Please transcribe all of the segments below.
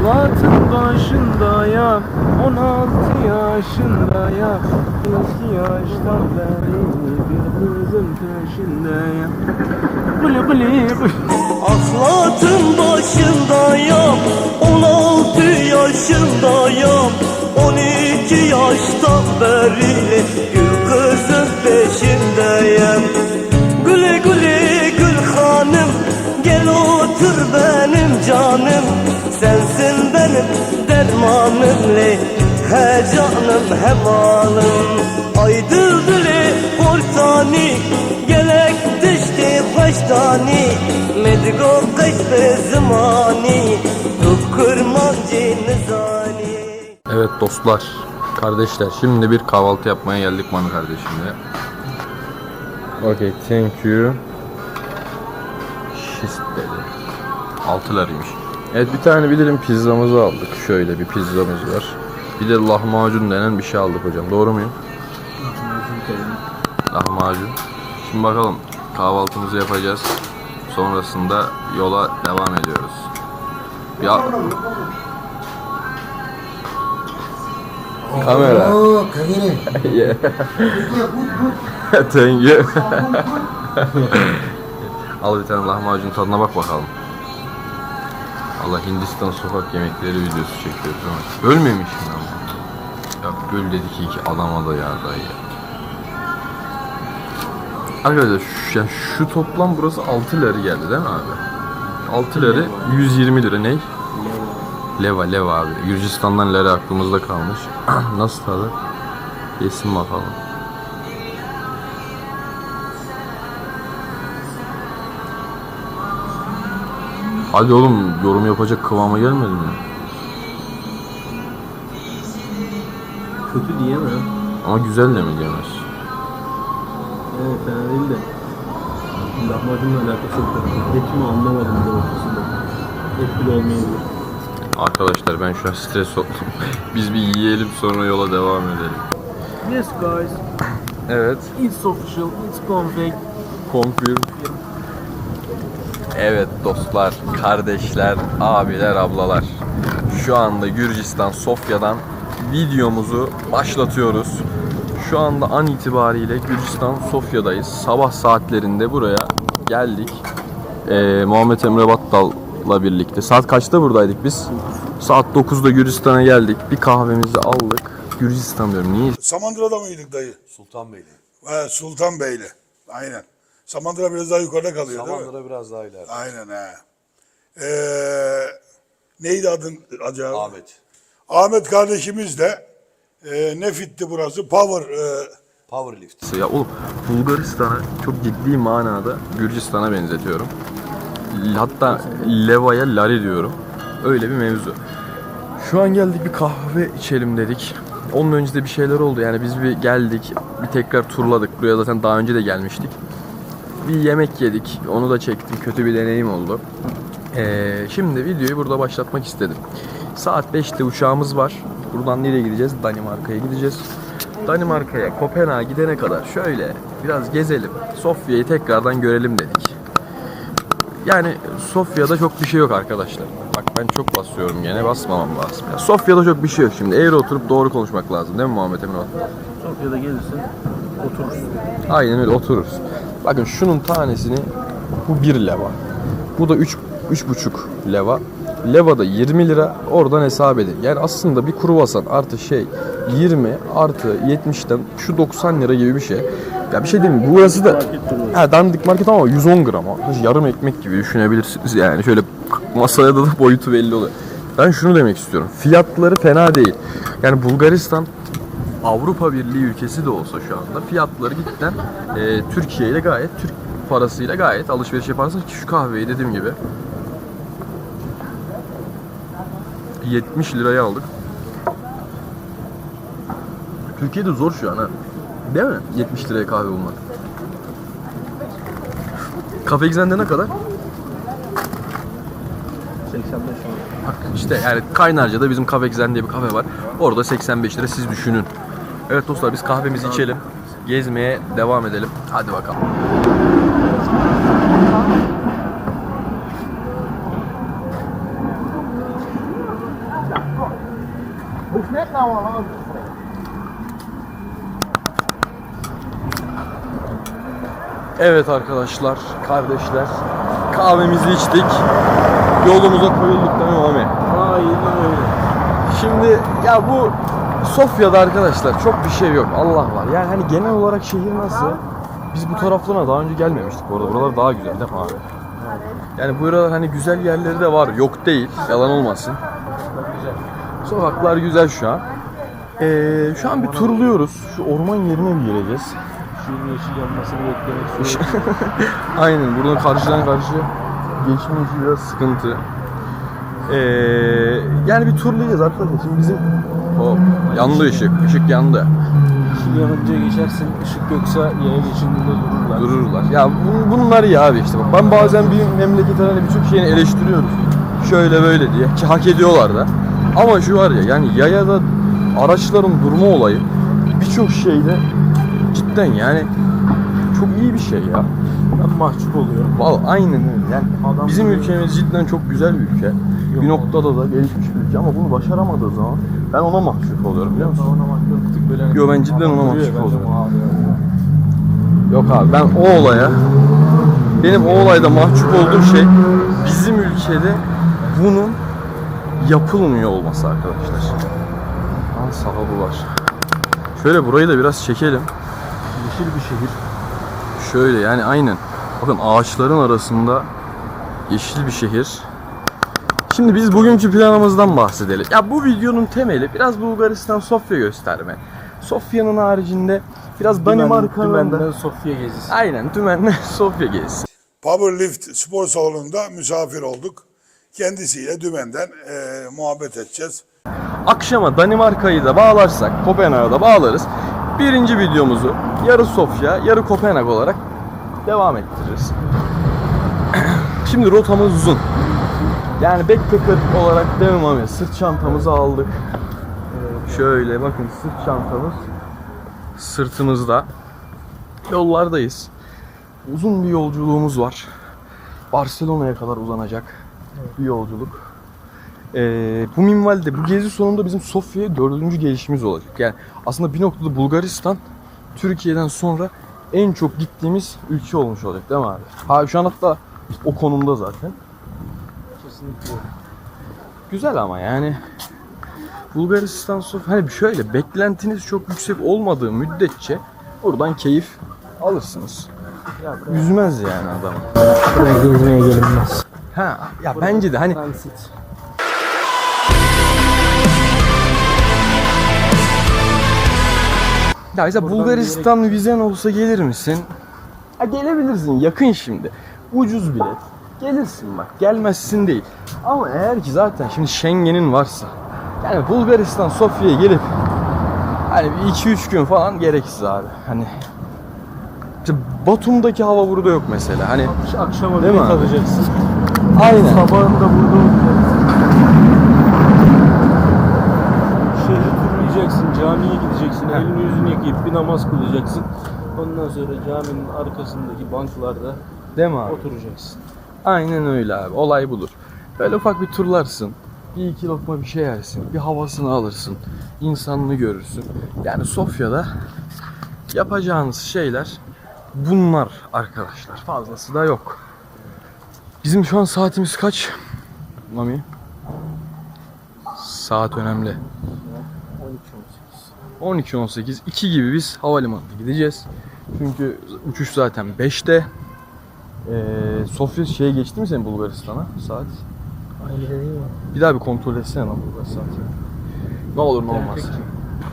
Aslatın başındayım 16 yaşındayım. 12 yaştan beri bir kızın peşindeyim. Guli guli guli Aslatın başındayım 16 yaşındayım. 12 yaştan beri dermanım le He canım he malım Ay Gelek düştü baştani Medgo kıştı zamani Tuk kurmancı nizani Evet dostlar, kardeşler şimdi bir kahvaltı yapmaya geldik Mami kardeşimle. Okay, thank you. Şist dedi. Altılarıymış. Evet bir tane bir dilim pizzamızı aldık. Şöyle bir pizzamız var. Bir de lahmacun denen bir şey aldık hocam. Doğru muyum? Lahmacun. Şimdi bakalım kahvaltımızı yapacağız. Sonrasında yola devam ediyoruz. Ya kamera. Oh. Yeah. Thank you. Al bir tane lahmacun tadına bak bakalım. Allah Hindistan sokak yemekleri videosu çekiyoruz ama bölmemişim ama. Ya böl dedi ki iki adama da ya dayı. Arkadaşlar şu, yani şu toplam burası 6 lira geldi değil mi abi? 6 lira 120 lira ne? Leva leva abi. Gürcistan'dan lira aklımızda kalmış. Nasıl tadı? Yesin bakalım. Hadi oğlum yorum yapacak kıvama gelmedi mi? Kötü diyemem Ama güzel de mi diyemez? Evet fena değil de Lahmacunla alakası yok Etimi anlamadım doğrultusunda Et bile olmayabilir Arkadaşlar ben şu an stres oldum. Biz bir yiyelim sonra yola devam edelim. Yes guys Evet. It's official It's config Confirm. Evet dostlar, kardeşler, abiler, ablalar. Şu anda Gürcistan, Sofya'dan videomuzu başlatıyoruz. Şu anda an itibariyle Gürcistan, Sofya'dayız. Sabah saatlerinde buraya geldik. Ee, Muhammed Emre Battal'la birlikte. Saat kaçta buradaydık biz? Saat 9'da Gürcistan'a geldik. Bir kahvemizi aldık. Gürcistan diyorum. Niye Samandıra'da mıydık dayı? Sultanbeyli. He, Sultanbeyli. Aynen. Samandıra biraz daha yukarıda kalıyor değil mi? Samandıra biraz daha ileride. Aynen he. Ee, neydi adın acaba? Ahmet. Ahmet kardeşimiz de e, ne fitti burası? Power. e, Powerlift. Ya oğlum Bulgaristan'a çok ciddi manada Gürcistan'a benzetiyorum. Hatta Leva'ya Lari diyorum. Öyle bir mevzu. Şu an geldik bir kahve içelim dedik. Onun önce de bir şeyler oldu. Yani biz bir geldik, bir tekrar turladık. Buraya zaten daha önce de gelmiştik. Bir yemek yedik. Onu da çektim. Kötü bir deneyim oldu. Ee, şimdi videoyu burada başlatmak istedim. Saat 5'te uçağımız var. Buradan nereye gideceğiz? Danimarka'ya gideceğiz. Danimarka'ya, Kopenhag'a gidene kadar şöyle biraz gezelim. Sofya'yı tekrardan görelim dedik. Yani Sofya'da çok bir şey yok arkadaşlar. Bak ben çok basıyorum gene basmamam lazım. Ya Sofya'da çok bir şey yok şimdi. Eğri oturup doğru konuşmak lazım değil mi Muhammed Emin? Sofya'da gelirsin Oturursun Aynen öyle otururuz. Bakın şunun tanesini bu 1 leva. Bu da 3 3,5 leva. Leva da 20 lira. Oradan hesap edin. Yani aslında bir kruvasan artı şey 20 artı 70'ten şu 90 lira gibi bir şey. Ya bir şey değil mi? Burası da ha, dandik market ama 110 gram. Yarım ekmek gibi düşünebilirsiniz yani. Şöyle masaya da, da boyutu belli oluyor. Ben şunu demek istiyorum. Fiyatları fena değil. Yani Bulgaristan Avrupa Birliği ülkesi de olsa şu anda fiyatları cidden e, Türkiye ile gayet Türk parasıyla gayet alışveriş yaparsınız ki şu kahveyi dediğim gibi 70 liraya aldık. Türkiye'de zor şu an ha. Değil mi? 70 liraya kahve bulmak. Kafe Exen'de ne kadar? 85 lira işte yani Kaynarca'da bizim Kafe Exen diye bir kafe var. Orada 85 lira siz düşünün. Evet dostlar biz kahvemizi içelim. Gezmeye devam edelim. Hadi bakalım. Evet arkadaşlar, kardeşler. Kahvemizi içtik. Yolumuza koyulduk değil mi Mami? Aynen öyle. Şimdi ya bu Sofya'da arkadaşlar çok bir şey yok. Allah var. Yani hani genel olarak şehir nasıl? Biz bu taraflarına daha önce gelmemiştik bu arada. Buralar daha güzel değil mi abi? Yani buralar hani güzel yerleri de var. Yok değil. Yalan olmasın. Sokaklar güzel şu an. Ee, şu an bir turluyoruz. Şu orman yerine bir gireceğiz. Şunun yeşil yanmasını beklemek istiyorum. Aynen buradan karşıdan karşıya geçme işi biraz sıkıntı. Ee, yani bir turlayacağız arkadaşlar. Şimdi bizim o yandı ışık. Işık yandı. Yeşil yanınca geçersin. ışık yoksa yaya geçidinde dururlar. Dururlar. Ya bu- bunlar iyi abi işte. Bak ben bazen bir memleketin hani birçok şeyini eleştiriyoruz. Şöyle böyle diye ki hak ediyorlar da. Ama şu var ya yani yayada araçların durma olayı birçok şeyde cidden yani çok iyi bir şey ya. Ben mahcup oluyorum. Vallahi aynen öyle. Yani Adam bizim ülkemiz cidden çok güzel bir ülke. bir noktada da gelişmiş bir ülke ama bunu başaramadığı zaman ben ona mahcup oluyorum biliyor musun? Ona tık böyle. hani Yo, ben cidden ona mahcup oluyorum. abi. Yok abi ben o olaya benim o olayda mahcup olduğum şey bizim ülkede bunun yapılmıyor olması arkadaşlar. Lan sahabı var. Şöyle burayı da biraz çekelim. Yeşil bir şehir. Şöyle yani aynen. Bakın ağaçların arasında yeşil bir şehir. Şimdi biz bugünkü planımızdan bahsedelim. Ya bu videonun temeli biraz Bulgaristan Sofya gösterme. Sofya'nın haricinde biraz Danimarka'nın da... Sofya gezisi. Aynen Dümen'le Sofya gezisi. Powerlift spor salonunda misafir olduk. Kendisiyle dümenden e, muhabbet edeceğiz. Akşama Danimarka'yı da bağlarsak, Kopenhag'a da bağlarız. Birinci videomuzu yarı Sofya, yarı Kopenhag olarak devam ettiririz. Şimdi rotamız uzun. Yani backpacker olarak demem ama sırt çantamızı aldık. Şöyle bakın sırt çantamız sırtımızda. Yollardayız. Uzun bir yolculuğumuz var. Barcelona'ya kadar uzanacak bir yolculuk. Ee, bu minvalde bu gezi sonunda bizim Sofya'ya dördüncü gelişimiz olacak. Yani aslında bir noktada Bulgaristan Türkiye'den sonra en çok gittiğimiz ülke olmuş olacak değil mi abi? Ha şu an hatta o konumda zaten. Kesinlikle. Güzel ama yani Bulgaristan Sofya hani şöyle beklentiniz çok yüksek olmadığı müddetçe buradan keyif alırsınız. Ya Üzmez yani adamı. buraya gezmeye gelinmez. Ha ya bence de hani Transit. Ya mesela Buradan Bulgaristan vizen olsa gelir misin? Ha gelebilirsin yakın şimdi. Ucuz bilet. Gelirsin bak gelmezsin değil. Ama eğer ki zaten şimdi Schengen'in varsa yani Bulgaristan Sofya'ya gelip hani bir 2-3 gün falan gereksiz abi. Hani işte Batum'daki hava burada yok mesela. Hani Akşama Değil bir mi abi? kalacaksın. aynen. Sabahında burada olacaksın. Şehri turlayacaksın, camiye gideceksin, Heh. elini yüzünü yıkayıp bir namaz kılacaksın. Ondan sonra caminin arkasındaki banklarda Değil mi abi? oturacaksın. Aynen öyle abi. Olay budur. Böyle ufak bir turlarsın. Bir iki lokma bir şey yersin. Bir havasını alırsın. insanını görürsün. Yani Sofya'da yapacağınız şeyler bunlar arkadaşlar. Fazlası da yok. Bizim şu an saatimiz kaç? Mami? Saat önemli. 12-18. 12-18 2 gibi biz havalimanına gideceğiz. Çünkü uçuş zaten 5'te. Ee, Sofya şeye geçti mi senin Bulgaristan'a saat? Aynı değil mi? Bir daha bir kontrol etsene lan Bulgar saati. Ne olur ne olmaz.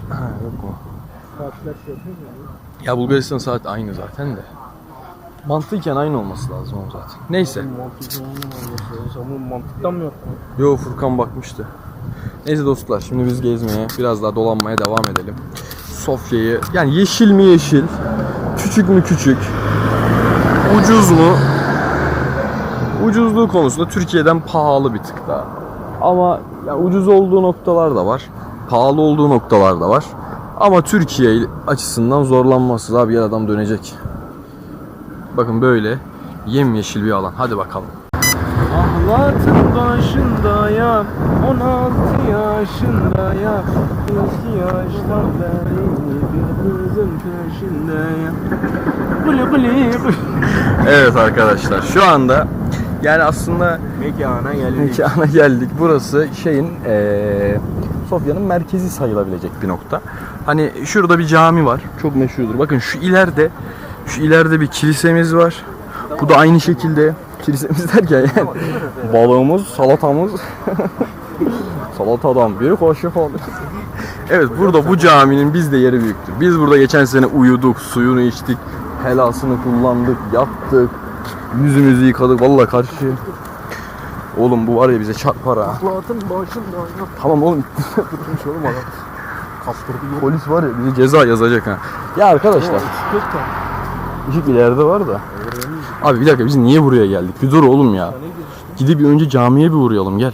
Ha, yok mu? Saatler şey yapıyor mu? Ya Bulgaristan saat aynı zaten de. Mantıken aynı olması lazım o zaten. Neyse. Ama mantıktan mı yaptın? Yo Furkan bakmıştı. Neyse dostlar şimdi biz gezmeye biraz daha dolanmaya devam edelim. Sofya'yı yani yeşil mi yeşil, küçük mü küçük, ucuz mu? Ucuzluğu konusunda Türkiye'den pahalı bir tık daha. Ama ya ucuz olduğu noktalar da var. Pahalı olduğu noktalar da var. Ama Türkiye açısından zorlanmazsız abi yer adam dönecek. Bakın böyle yemyeşil bir alan. Hadi bakalım. Ahlatın başındayım 16 başındayım Eski yaşlar beri bir kızın peşindeyim Buli buli buli Evet arkadaşlar şu anda yani aslında Mekana geldik mekana geldik. Burası şeyin eee Sofya'nın merkezi sayılabilecek bir nokta. Hani şurada bir cami var. Çok meşhurdur. Bakın şu ileride şu ileride bir kilisemiz var. Bu da aynı şekilde kilisemiz derken yani balığımız, salatamız salatadan bir koşu oldu. Evet burada bu caminin bizde yeri büyüktür. Biz burada geçen sene uyuduk, suyunu içtik, helasını kullandık, yattık, yüzümüzü yıkadık. Vallahi karşı Oğlum bu var ya bize çarpar ha. Atlatın başındayım Tamam oğlum. Tutmuş oğlum adam. Kaptırdı. Polis var ya bize ceza yazacak ha. Ya arkadaşlar. Işık ileride var da. Abi bir dakika biz niye buraya geldik? Bir dur oğlum ya. Gidip bir önce camiye bir uğrayalım gel.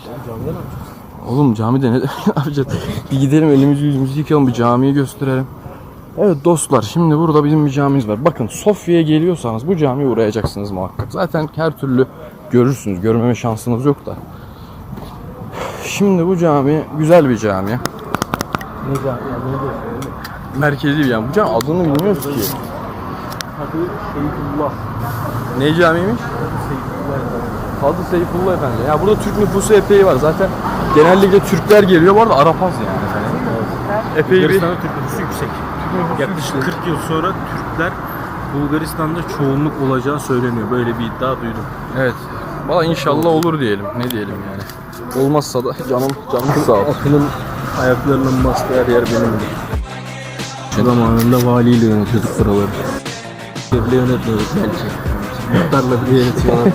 Oğlum camide ne yapacağız? Bir gidelim elimizi yüzümüzü yıkayalım bir camiyi gösterelim. Evet dostlar şimdi burada bizim bir camimiz var. Bakın Sofya'ya geliyorsanız bu camiye uğrayacaksınız muhakkak. Zaten her türlü görürsünüz. Görmeme şansınız yok da. Şimdi bu cami güzel bir cami. Ne cami? Merkezi bir cami. Bu cami adını bilmiyoruz ki. Adı Seyfullah Ne camiymiş? Kadı Seyfullah Efendi. Ya burada Türk nüfusu epey var. Zaten genellikle Türkler geliyor. Bu arada Arapaz yani. Epey bir... Bulgaristan'da Türk nüfusu yüksek. Yaklaşık 40 yıl sonra Türkler Bulgaristan'da çoğunluk olacağı söyleniyor. Böyle bir iddia duydum. Evet. Valla inşallah olur diyelim. Ne diyelim yani. Olmazsa da canım canım sağ olsun. Akılın ayaklarının bastığı her yer benimdi. Zamanında valiyle yönetiyorduk buraları. Devle yönetmiyorduk belki. Muhtarla bile yönetiyorlar.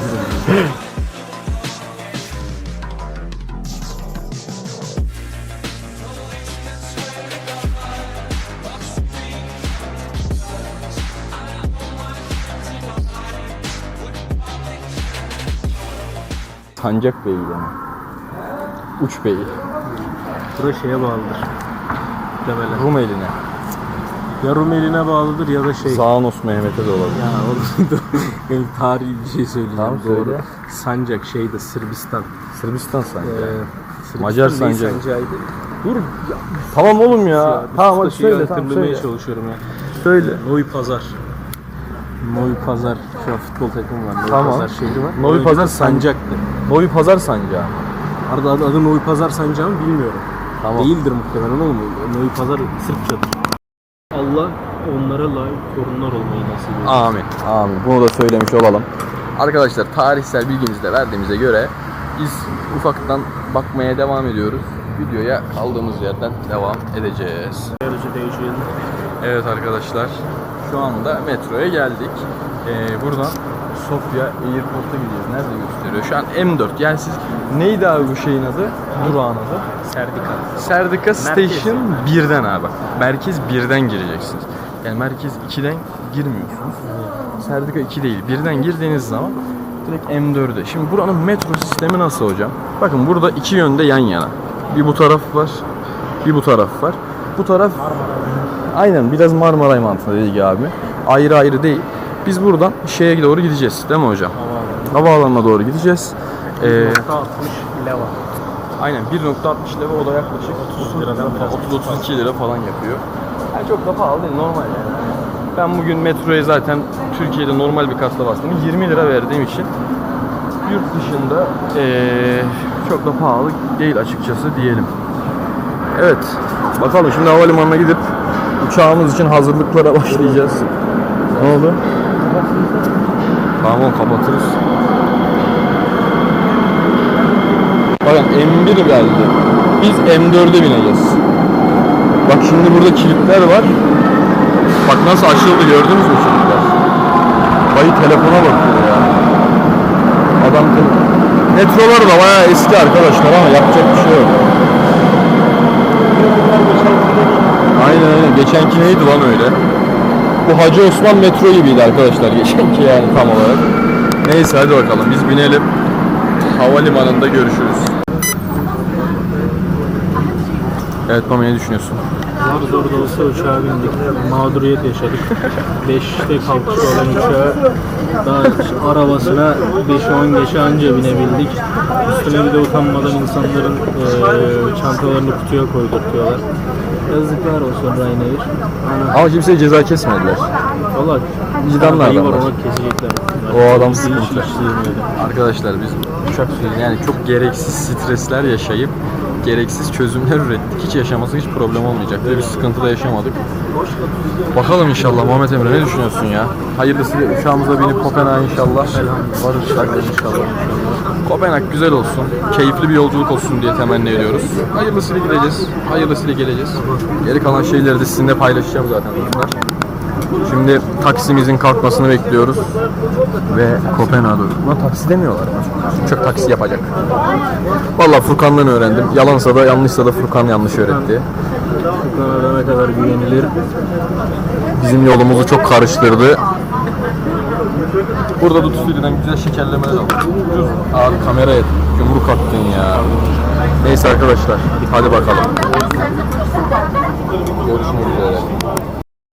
Sancak Bey yani. Uç Bey. Bura şeye bağlıdır. Demelen. Rumeline. Ya Rumeli'ne bağlıdır ya da şey. Zanos Mehmet'e de olabilir. Ya oğlum benim tarihi bir şey söyleyeceğim. Tamam, Doğru. söyle. Sancak şeyde Sırbistan. Sırbistan sancağı. Ee, Sırbistan Macar sancağı. sancağıydı. Dur ya. Tamam oğlum ya. tamam hadi söyle tamam söyle. çalışıyorum ya. Söyle. Noy Pazar. Noy Pazar. Şu an futbol takımı var. Noy Tamam. Pazar şehri var. Noy Pazar Sancak'tı. Noy Pazar sancağı. Arada adı, adı Noy Pazar Sancağı mı bilmiyorum. Tamam. Değildir muhtemelen oğlum. Noy Pazar Sırpçadır. Allah onlara layık torunlar olmayı nasip etsin. Amin. Amin. Bunu da söylemiş olalım. Arkadaşlar tarihsel bilgimizi de verdiğimize göre biz ufaktan bakmaya devam ediyoruz. Videoya kaldığımız yerden devam edeceğiz. Evet arkadaşlar şu anda metroya geldik. Ee, buradan Sofya Airport'a gidiyoruz. Nerede gösteriyor? Şu an M4. Yani siz neydi abi bu şeyin adı? Durağın adı? Serdika. Serdika Station 1'den abi bak. Merkez 1'den gireceksiniz. Yani merkez 2'den girmiyorsunuz. Serdika 2 değil. 1'den girdiğiniz zaman direkt M4'e. Şimdi buranın metro sistemi nasıl hocam? Bakın burada iki yönde yan yana. Bir bu taraf var. Bir bu taraf var. Bu taraf Aynen biraz Marmaray mantığında dediği gibi abi. Ayrı ayrı değil. Biz buradan şeye doğru gideceğiz değil mi hocam? Havaalanına doğru gideceğiz. Ee, 60 leva. Aynen 1.60 lira o da yaklaşık 30 liradan biraz 30-32 lira falan yapıyor. Yani çok da pahalı değil normal yani. Ben bugün metroya zaten Türkiye'de normal bir kasta bastım. 20 lira verdiğim için yurt dışında eee, çok da pahalı değil açıkçası diyelim. Evet. Bakalım şimdi havalimanına gidip uçağımız için hazırlıklara başlayacağız. Ne oldu? Tamam kapatırız. Bakın M1 geldi. Biz M4'e bineceğiz. Bak şimdi burada kilitler var. Bak nasıl açıldı gördünüz mü kilitler? Dayı telefona bakıyor ya. Adam Metrolar da bayağı eski arkadaşlar ama yapacak bir şey yok. Aynen aynen. Geçenki neydi lan öyle? Bu Hacı Osman metro gibiydi arkadaşlar geçenki yani tam olarak. Neyse hadi bakalım biz binelim. Havalimanında görüşürüz. Evet Pamela ne düşünüyorsun? Zor zor da olsa uçağa bindik. Mağduriyet yaşadık. 5'te kalkış olan uçağa daha arabasına 5-10 geçe anca binebildik. Üstüne bir de utanmadan insanların eee, çantalarını kutuya koydurtuyorlar. Yazıklar olsun Ryanair. Ana, Ama kimseye ceza kesmediler. valla Vicdanlı adamlar. ona kesecekler. O adam sıkıntı. Arkadaşlar biz uçak yani çok gereksiz stresler yaşayıp gereksiz çözümler ürettik. Hiç yaşaması hiç problem olmayacak. Böyle bir sıkıntı da yaşamadık. Bakalım inşallah Muhammed Emre ne düşünüyorsun ya? Hayırlısıyla uçağımıza binip Kopenhag'a inşallah varırsak inşallah. Kopenhag güzel olsun, keyifli bir yolculuk olsun diye temenni ediyoruz. Hayırlısıyla gideceğiz, hayırlısıyla geleceğiz. Geri kalan şeyleri de sizinle paylaşacağım zaten dostlar. Şimdi taksimizin kalkmasını bekliyoruz ve Kopenhag'a. Buna taksi demiyorlar. Uçak taksi yapacak. Vallahi Furkan'dan öğrendim. Yalansa da yanlışsa da Furkan yanlış öğretti. Kanada ne kadar güvenilir. Bizim yolumuzu çok karıştırdı. Burada da Tuzlu'dan güzel şekerlemeler aldık. Abi kameraya yumruk attın ya. Neyse arkadaşlar hadi bakalım.